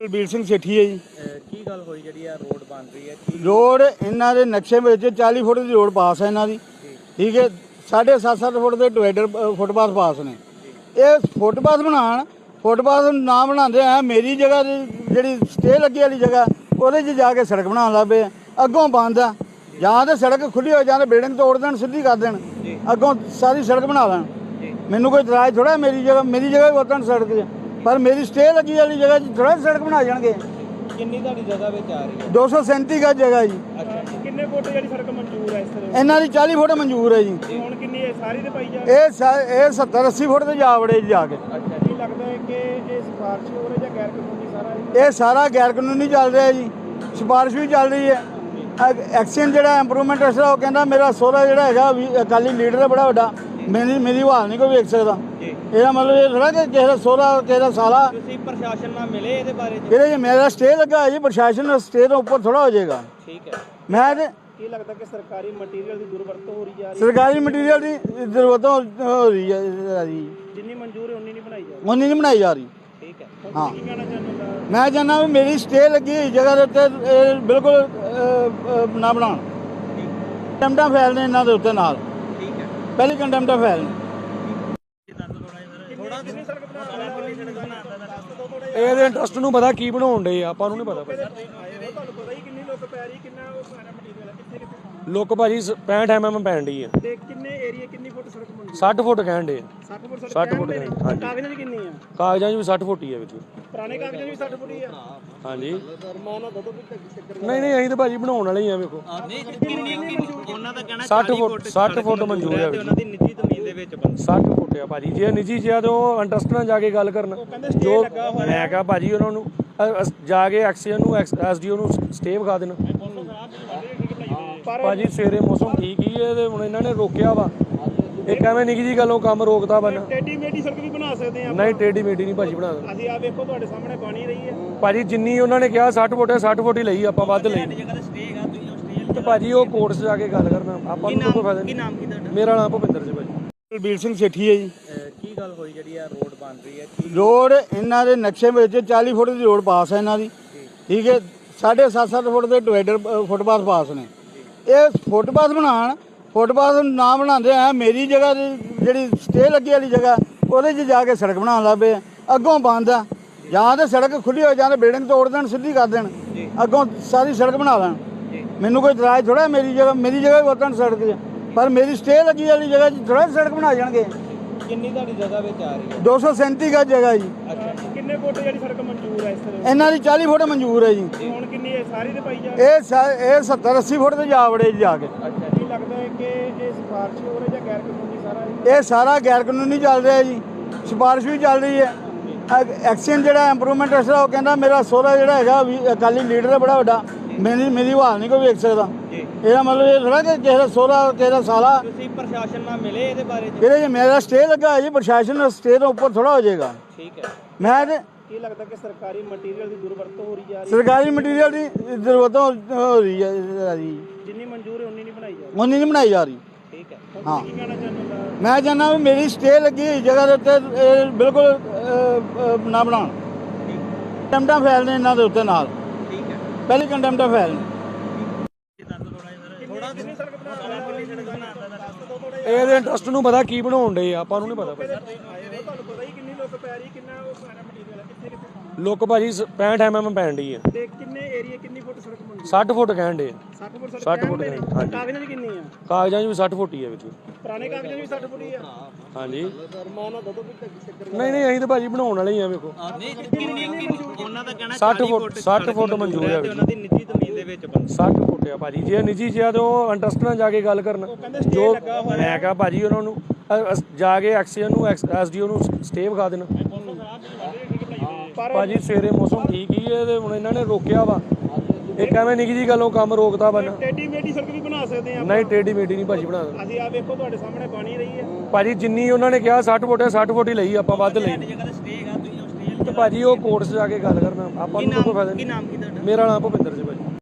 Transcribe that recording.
ਬਲਬੀਰ ਸਿੰਘ ਸੇਠੀ ਹੈ ਜੀ। ਕੀ ਗੱਲ ਹੋਈ ਜਿਹੜੀ ਆ ਰੋਡ ਬਣ ਰਹੀ ਹੈ? ਕੀ ਰੋਡ ਇਹਨਾਂ ਦੇ ਨਕਸ਼ੇ ਵਿੱਚ 40 ਫੁੱਟ ਦੀ ਰੋਡ ਪਾਸ ਹੈ ਇਹਨਾਂ ਦੀ। ਠੀਕ ਹੈ 7.5 ਫੁੱਟ ਦੇ ਡਿਵਾਈਡਰ ਫੁੱਟਪਾਥ ਪਾਸ ਨੇ। ਇਹ ਫੁੱਟਪਾਥ ਬਣਾਉਣ ਫੁੱਟਪਾਥ ਨਾ ਬਣਾਉਂਦੇ ਆ ਮੇਰੀ ਜਗ੍ਹਾ ਜਿਹੜੀ ਸਟੇ ਲੱਗੀ ਵਾਲੀ ਜਗ੍ਹਾ ਉਹਦੇ 'ਚ ਜਾ ਕੇ ਸੜਕ ਬਣਾਉਣ ਲੱਗ ਪਏ। ਅੱਗੋਂ ਬੰਦ ਆ। ਜਾਂ। ਤੇ ਸੜਕ ਖੁੱਲੀ ਹੋ ਜਾਂ ਤੇ ਬਿਲਡਿੰਗ ਤੋੜ ਦੇਣ ਸਿੱਧੀ ਕਰ ਦੇਣ। ਅੱਗੋਂ ਸਾਰੀ ਸੜਕ ਬਣਾ ਲੈਣ। ਮੈਨੂੰ ਕੋਈ ਇਤਰਾਜ਼ ਥੋੜਾ ਮੇਰੀ ਜਗ੍ਹਾ ਮੇਰੀ ਜਗ੍ਹਾ ਵੀ ਵਰਤਣ ਸੜਕ 'ਚ। ਪਰ ਮੇਰੀ ਸਟੇ ਲੱਗੀ ਵਾਲੀ ਜਗ੍ਹਾ 'ਚ ਥੋੜਾ ਸੜਕ ਬਣਾ ਜਾਣਗੇ। ਕਿੰਨੀ ਤੁਹਾਡੀ ਜਗ੍ਹਾ ਵਿੱਚ ਆ ਰਹੀ ਹੈ? 237 ਗਜ ਜਗ੍ਹਾ ਜੀ। ਕਿੰਨੇ ਫੁੱਟ ਜਿਹੜੀ ਸੜਕ ਮਨਜ਼ੂਰ ਹੈ ਇਸ ਤਰ੍ਹਾਂ? ਇਹਨਾਂ ਦੀ 40 ਫੁੱਟ ਮਨਜ਼ੂਰ ਹੈ ਜੀ? ਹੁਣ ਕਿੰਨੀ ਹੈ? ਸਾਰੀ ਤੇ ਪਾਈ ਜਾ ਇਹ ਸਾ- ਇਹ 70 80 ਫੁੱਟ ਤੇ ਜਾ ਵੜੇ ਜੀ ਜਾ ਕੇ। ਕੀ ਲੱਗਦਾ ਹੈ ਕਿ ਇਹ ਸਿਫਾਰਸ਼ੀ ਹੋ ਰਹੀ ਜਾਂ ਗੈਰ ਕਾਨੂੰਨੀ ਸਾਰਾ ਇਹ? ਇਹ ਸਾਰਾ ਗੈਰ ਕਾਨੂੰਨੀ ਚੱਲ ਰਿਹਾ ਜੀ। ਸਿਫਾਰਿਸ਼ ਵੀ ਚੱਲ ਰਹੀ ਹੈ। ਐਕ- ਐਕਸ਼ਨ ਜਿਹੜਾ ਇੰਪਰੂਵਮੈਂਟ ਅਸਰਾ ਉਹ ਕਹਿੰਦਾ ਮੇਰਾ ਸੋਹਰਾ ਜਿਹੜਾ ਹੈਗਾ ਵੀ ਅਕਾਲੀ ਲੀਡਰ ਹੈ ਬੜਾ ਵੱਡਾ। ਮੇਰੀ ਮੇਰੀ ਹਾਲ ਨਹੀਂ ਕੋਈ ਵੇਖ ਸਕਦਾ। ਇਹਦਾ ਮਤਲਬ ਇਹ ਥੋੜਾ ਕਿ ਕਿਸੇ ਦਾ ਸੋਹਰਾ ਕਿਸੇ ਦਾ ਸਾਲਾ। ਤੁਸੀਂ ਪ੍ਰਸ਼ਾਸਨ ਨਾਲ ਮਿਲੇ ਇਹਦੇ ਬਾਰੇ ਚ ਇਹਦੇ ਮੇਰਾ ਸਟੇ ਲੱਗਾ ਹੈ ਜੀ ਪ੍ਰਸ਼ਾਸਨ ਸਟੇ ਤੋਂ ਉੱਪਰ ਥੋੜਾ ਹੋ ਜਾਏਗਾ। ਠੀਕ ਹੈ। ਮੈਂ ਤੇ ਕੀ ਲੱਗਦਾ ਕਿ ਸਰਕਾਰੀ ਮਟੀਰੀਅਲ ਦੀ ਦੁਰਵਰਤੋਂ ਹੋ ਰਹੀ ਜਾ ਰਹੀ ਸਰਕਾਰੀ ਮਟੀਰੀਅਲ ਦੀ ਜ਼ਰੂਰਤ ਹੋ ਰਹੀ ਹੈ ਜੀ ਹੈ ਜਿੰਨੀ ਮਨਜ਼ੂਰ ਹੈ ਉਨੀ ਨਹੀਂ ਬਣਾਈ ਜਾ ਰਹੀ। ਉਨੀ ਨਹੀਂ ਬਣਾਈ ਜਾ ਰਹੀ। ਠੀਕ ਹੈ। ਹਾਂ। ਕੀ ਕਹਿਣਾ ਚਾਹੁੰਦੇ ਹੋ? ਮੈਂ ਚਾਹੁੰਦਾ ਵੀ ਮੇਰੀ ਸਟੇ ਲੱਗੀ ਹੋਈ ਜਗ੍ਹਾ ਦੇ ਉੱਤੇ ਇਹ ਬਿਲਕੁਲ ਅਹ, ਅਹ, ਨਾ ਬਣਾਉਣ। ਕੰਡੈਮਟਾ ਫੈਲ ਨੇ ਇਹਨਾਂ ਦੇ ਉੱਤੇ ਨਾਲ। ਠੀਕ ਹੈ ਪਹਿਲੀ ਕੰਡੈਮਟਾ ਫੈਲ ਨੇ ਥੋੜਾ ਕਿੰਨੀ ਸੜਕ ਬਣਾ ਕਿੰਨੀ ਸੜਕ ਬਣਾਉਂਦਾ ਇਹਦੇ ਇੰਟਰਸਟ ਨੂੰ ਪਤਾ ਕੀ ਬਣਾਉਣ ਦੇ ਆ ਆਪਾਂ ਨੂੰ ਨਹੀਂ ਪਤਾ ਤੁਹਾਨੂੰ ਪਤਾ ਹੀ ਕਿੰਨੀ ਲੁੱਕ ਪੈ ਰਹੀ ਕਿੰਨਾ ਉਹ ਸਾਰਾ ਮਟੀਰੀਅਲ ਹੈ ਕਿੱਥੇ ਕਿੱਥੇ ਲੁੱਕ ਭਾਜੀ 65 ਐਮਐਮ ਪੈਣ ਡਈ ਆ। ਤੇ ਕਿੰਨੇ ਏਰੀਆ ਕਿੰਨੀ ਫੁੱਟ ਸੜਕ ਮਨਜ਼ੂਰ 60 ਫੁੱਟ ਕਹਿਣ ਦੇ 60 ਫੁੱਟ 60 ਫੁੱਟ ਕਹਿਣ ਹਾਂਜੀ। ਕਾਗਜ਼ਾਂ ਦੀ ਕਿੰਨੀ ਆ? ਕਾਗਜ਼ਾਂ 'ਚ ਵੀ 60 ਫੁੱਟ ਹੀ ਆ ਵਿੱਚ। ਪੁਰਾਣੇ ਕਾਗਜ਼ਾਂ ਦੀ ਵੀ 60 ਫੁੱਟ ਹੀ ਆ? ਹਾਂਜੀ। ਦੋ ਦੋ ਨਹੀਂ ਨਹੀਂ ਅਸੀਂ ਤਾਂ ਭਾਜੀ ਬਣਾਉਣ ਵਾਲੇ ਹੀ ਆ ਵੇਖੋ। ਨਹੀਂ ਕਿੰਨੀ ਕਿੰਨੀ ਉਹਨਾਂ ਦਾ ਕਹਿਣਾ 60 ਫੁੱਟ 60 ਫੁੱਟ ਮਨਜ਼ੂਰ ਆ? ਵਿੱਚ। ਉਹਨਾਂ ਦੀ ਨਿੱਜੀ ਦੇ ਵਿੱਚ ਬੰਦ। 60 ਫੁੱਟ ਆ ਭਾਜੀ। ਜੇ ਨਿੱਜੀ ਜਿਆ ਤੇ ਉਹ ਨਾਲ ਜਾ ਕੇ ਗੱਲ ਕਰਨ। ਜੋ ਮੈਂ ਕਹਾ ਭਾਜੀ ਉਹਨਾਂ ਨੂੰ ਅ- ਜਾ ਕੇ ਐਕਸੀਅਨ ਨੂੰ ਐਸਡੀਓ ਨੂੰ ਸਟੇ ਵਿਖਾ ਦੇਣ। ਭਾਜੀ ਸਵੇਰੇ ਮੌਸਮ ਠੀਕ ਹੀ ਹੈ ਤੇ ਹੁਣ ਇਹਨਾਂ ਨੇ ਰੋਕਿਆ ਵਾ। ਇੱਕ ਐਵੇਂ ਨਿੱਕੀ ਜੀ ਗੱਲੋਂ ਕੰਮ ਰੋਕਦਾ ਬੰਨ ਟੇਡੀ ਮੇਡੀ ਸੜਕ ਵੀ ਬਣਾ ਸਕਦੇ ਆ ਨਹੀਂ ਟੇਢੀ ਮੇਢੀ ਨਹੀਂ ਭਾਜੀ ਬਣਾ ਦੇਣਾ। ਅਸੀਂ ਆ ਵੇਖੋ ਤੁਹਾਡੇ ਸਾਹਮਣੇ ਬਣੀ ਰਹੀ ਹੈ। ਭਾਜੀ ਜਿੰਨੀ ਉਹਨਾਂ ਨੇ ਕਿਹਾ 60 ਫੁੱਟ ਹੈ 60 ਫੁੱਟ ਹੀ ਲਈ ਆਪਾਂ ਵੱਧ ਲਈ। ਜਗ੍ਹਾ ਤੇ ਸਟੇ ਹੈਗਾ ਤੁਸੀਂ ਆਸਟ੍ਰੇਲੀਆ ਤੇ ਭਾਜੀ ਉਹ ਕੋਰਟ 'ਚ ਜਾ ਕੇ ਗੱਲ ਕਰਨਾ। ਆਪਾਂ ਨੂੰ ਕੋਈ ਫਾਇਦਾ ਕੀ ਨਹੀਂ ਨਾਮ ਕੀ ਤੁਹਾਡਾ? ਮੇਰਾ ਨਾਮ ਭੁਪਿੰਦਰ ਜੀ ਭਾਜੀ। ਬਲਬੀਰ ਸਿੰਘ ਸੇਠੀ ਹੈ ਜੀ। ਕੀ ਗੱਲ ਹੋਈ ਜਿਹੜੀ ਆ ਰੋਡ ਬਣ ਰਹੀ ਹੈ? ਰੋਡ ਇਹਨਾਂ ਦੇ ਨਕਸ਼ੇ ਵਿੱਚ 40 ਫੁੱਟ ਦੀ ਰੋਡ ਪਾਸ ਹੈ ਇਹਨਾਂ ਦੀ। ਠੀਕ ਹੈ 7.5 ਫੁੱਟ ਦੇ ਡਿਵਾਈਡਰ ਫੁੱਟਪਾਥ ਪਾਸ ਨੇ। ਇਹ ਫੁੱਟਪਾਥ ਬਣਾਉਣ ਫੁੱਟਪਾਥ ਨਾ ਬਣਾਉਂਦੇ ਆ ਮੇਰੀ ਜਗ੍ਹਾ ਜਿਹੜੀ ਸਟੇ ਲੱਗੀ ਵਾਲੀ ਜਗ੍ਹਾ ਉਹਦੇ 'ਚ ਜਾ ਕੇ ਸੜਕ ਬਣਾਉਣ ਲੱਗ। ਅੱਗੋਂ ਬੰਦ ਆ। ਜਾਂ। ਤੇ ਸੜਕ ਖੁੱਲੀ ਹੋ ਜਾਂ ਤੇ ਬਿਲਡਿੰਗ ਤੋੜ ਦੇਣ ਸਿੱਧੀ ਕਰ ਦੇਣ। ਅੱਗੋਂ ਸਾਰੀ ਸੜਕ ਬਣਾ ਲੈਣ। ਮੈਨੂੰ ਕੋਈ ਇਤਰਾਜ਼ ਥੋੜਾ ਮੇਰੀ ਜਗ੍ਹਾ ਮੇਰੀ ਜਗ੍ਹਾ ਵੀ ਵਰਤਣ ਸੜਕ 'ਚ। ਪਰ ਮੇਰੀ ਸਟੇ ਲੱਗੀ ਵਾਲੀ ਜਗ੍ਹਾ 'ਚ ਥੋੜਾ ਸੜਕ ਬਣਾ ਜਾਣਗੇ। ਕਿੰਨੀ ਤੁਹਾਡੀ ਜਗ੍ਹਾ ਵਿੱਚ ਆ ਰਹੀ ਹੈ? 237 ਗਜ ਜਗ੍ਹਾ ਜੀ। ਕਿੰਨੇ ਫੁੱਟ ਜਿਹੜੀ ਸੜਕ ਮਨਜ਼ੂਰ ਹੈ ਇਸ ਤਰ੍ਹਾਂ? ਇਹਨਾਂ ਦੀ 40 ਫੁੱਟ ਮਨਜ਼ੂਰ ਹੈ ਜੀ? ਹੁਣ ਕਿੰਨੀ ਹੈ? ਸਾਰੀ ਤੇ ਪਾਈ ਜਾ ਰਹੀ ਇਹ ਸਾ- ਇਹ 70 80 ਫੁੱਟ ਤੇ ਜਾ ਵੜੇ ਜੀ ਜਾ ਕੇ। ਹੈ ਕੀ ਲੱਗਦਾ ਹੈ ਕਿ ਇਹ ਸਿਫਾਰਸ਼ੀ ਹੋ ਰਹੀ ਜਾਂ ਗੈਰ ਕਾਨੂੰਨੀ ਸਾਰਾ ਇਹ? ਇਹ ਸਾਰਾ ਗੈਰ ਕਾਨੂੰਨੀ ਚੱਲ ਰਿਹਾ ਜੀ। ਸਿਫਾਰਿਸ਼ ਵੀ ਚੱਲ ਰਹੀ ਹੈ। ਐਕ- ਐਕਸ਼ਨ ਜਿਹੜਾ ਇੰਪਰੂਵਮੈਂਟ ਅਸਰਾ ਉਹ ਕਹਿੰਦਾ ਮੇਰਾ ਸੋਹਰਾ ਜਿਹੜਾ ਹੈਗਾ ਵੀ ਅਕਾਲੀ ਲੀਡਰ ਹੈ ਬੜਾ ਵੱਡਾ। ਮੇਰੀ ਮੇਰੀ ਹਾਲ ਨਹੀਂ ਕੋਈ ਵੇਖ ਸਕਦਾ। ਇਹਦਾ ਮਤਲਬ ਇਹ ਥੋੜਾ ਕਿ ਕਿਸੇ ਦਾ ਸੋਹਰਾ ਕਿਸੇ ਦਾ ਸਾਲਾ। ਤੁਸੀਂ ਪ੍ਰਸ਼ਾਸਨ ਨਾਲ ਮਿਲੇ ਇਹਦੇ ਬਾਰੇ ਚ ਇਹਦੇ 'ਚ ਮੇਰਾ ਸਟੇ ਲੱਗਾ ਹੈ ਜੀ ਪ੍ਰਸ਼ਾਸਨ ਸਟੇ ਤੋਂ ਉੱਪਰ ਥੋੜਾ ਹੋ ਜਾਏਗਾ। ਠੀਕ ਹੈ। ਮੈਂ ਤੇ ਕੀ ਲੱਗਦਾ ਕਿ ਸਰਕਾਰੀ ਮਟੀਰੀਅਲ ਦੀ ਦੁਰਵਰਤੋਂ ਹੋ ਰਹੀ ਜਾ ਰਹੀ ਸਰਕਾਰੀ ਮਟੀਰੀਅਲ ਦੀ ਜ਼ਰੂਰਤ ਹੋ ਰਹੀ ਹੈ ਜੀ ਹੈ। ਜਿੰਨੀ ਮਨਜ਼ੂਰ ਹੈ ਉਨੀ ਨਹੀਂ ਬਣਾਈ ਜਾ ਰਹੀ। ਉਨੀ ਨਹੀਂ ਬਣਾਈ ਜਾ ਰਹੀ। ਠੀਕ ਹੈ। ਹਾਂ ਕੀ ਕਹਿਣਾ ਚਾਹੁੰਦੇ ਹੋ? ਮੈਂ ਚਾਹੁੰਦਾ ਵੀ ਮੇਰੀ ਸਟੇ ਲੱਗੀ ਹੋਈ ਜਗ੍ਹਾ ਦੇ ਉੱਤੇ ਇਹ ਬਿਲਕੁਲ ਅਹ, ਅਹ, ਨਾ ਬਣਾਉਣ। ਕੰਡੈਮਟਾ ਫੈਲ ਨੇ ਇਹਨਾਂ ਦੇ ਉੱਤੇ ਨਾਲ। ਪਹਿਲੀ ਕਿੰਨੀ ਸੜਕ ਬਣਾਉਂਦਾ ਇਹਦੇ ਇੰਟਰਸਟ ਨੂੰ ਪਤਾ ਕੀ ਬਣਾਉਣ ਦੇ ਆ ਆਪਾਂ ਨੂੰ ਨਹੀਂ ਪਤਾ ਤੁਹਾਨੂੰ ਪਤਾ ਹੀ ਕਿੰਨੀ ਲੁੱਕ ਪੈ ਰਹੀ ਕਿੰਨਾ ਉਹ ਸਾਰਾ ਮਟੀਰੀਅਲ ਹੈ ਕਿੱਥੇ ਕਿੱਥੇ ਲੁੱਕ ਭਾਜੀ 65 ਐਮਐਮ ਪੈਣ ਡਈ ਆ। ਤੇ ਕਿੰਨੇ ਏਰੀਆ ਕਿੰਨੀ ਫੁੱਟ ਸੜਕ ਮਨਜ਼ੂਰ 60 ਫੁੱਟ ਕਹਿਣ ਦੇ 60 ਫੁੱਟ 60 ਫੁੱਟ ਨੇ। ਹਾਂਜੀ। ਕਾਗਜ਼ਾਂ ਦੀ ਕਿੰਨੀ ਆ? ਕਾਗਜ਼ਾਂ 'ਚ ਵੀ 60 ਫੁੱਟ ਹੀ ਆ ਵਿੱਚ। ਪੁਰਾਣੇ ਕਾਗਜ਼ਾਂ ਦੀ ਵੀ 60 ਫੁੱਟ ਹੀ ਆ। ਹਾਂਜੀ। ਰਮਾਨਾ ਦੋ ਦੋ ਚੱਕਰ ਨਹੀਂ ਨਹੀਂ ਅਸੀਂ ਤਾਂ ਭਾਜੀ ਬਣਾਉਣ ਵਾਲੇ ਹੀ ਆ ਵੇਖੋ। ਨਹੀਂ ਕਿੰਨੀ ਕਿੰਨੀ ਉਹਨਾਂ ਦਾ ਕਹਿਣਾ 60 ਫੁੱਟ 60 ਫੁੱਟ ਮਨਜ਼ੂਰ ਆ ਤੇ ਉਹਨਾਂ ਦੀ ਨਿੱਜੀ ਜ਼ਮੀਨ ਦੇ ਵਿੱਚ ਬੰਦ। 60 ਫੁੱਟ ਆ ਭਾਜੀ ਜੇ ਨਿੱਜੀ ਜਿਆ ਤੇ ਉਹ ਇੰਟਰਸਟ ਨਾਲ ਜਾ ਕੇ ਗੱਲ ਕਰਨ। ਜੋ ਮੈਂ ਕਹਾ ਭਾਜੀ ਉਹਨਾਂ ਨੂੰ ਜਾ ਕੇ ਐਕਸੀਅਨ ਨੂੰ ਐਸਡੀਓ ਨੂੰ ਸਟੇ ਵਿਖਾ ਦੇਣ। ਭਾਜੀ ਸਵੇਰੇ ਮੌਸਮ ਠੀਕ ਹੀ ਹੈ ਤੇ ਹੁਣ ਇਹਨਾਂ ਨੇ ਰੋਕਿਆ ਵਾ। ਇੱਕ ਐਵੇਂ ਨਿੱਕੀ ਜੀ ਗੱਲੋਂ ਕੰਮ ਰੋਕਦਾ ਬੰਨ ਟੇਡੀ ਮੇਡੀ ਸੜਕ ਵੀ ਬਣਾ ਸਕਦੇ ਆ ਨਹੀਂ ਟੇਢੀ ਮੇਢੀ ਨਹੀਂ ਭਾਜੀ ਬਣਾ। ਅਸੀਂ ਆ ਵੇਖੋ ਤੁਹਾਡੇ ਸਾਹਮਣੇ ਬਣੀ ਰਹੀ ਹੈ। ਭਾਜੀ ਜਿੰਨੀ ਉਹਨਾਂ ਨੇ ਕਿਹਾ 60 ਫੁੱਟ ਹੈ 60 ਫੁੱਟ ਹੀ ਲਈ ਆਪਾਂ ਵੱਧ ਲਈ। ਤੇ ਸਟੇ ਹੈਗਾ ਤੁਸੀਂ ਆਸਟ੍ਰੇਲੀਆ ਤੇ ਭਾਜੀ ਉਹ ਕੋਰਟ 'ਚ ਜਾ ਕੇ ਗੱਲ ਕਰਨਾ ਆਪਾਂ ਨੂੰ ਕੋਈ ਫਾਇਦਾ ਕੀ ਨਹੀਂ ਨਾਮ ਕੀ ਤੁਹਾਡਾ? ਮੇਰਾ ਨਾਮ ਭੁਪਿੰਦਰ ਜੀ ਭਾਜੀ।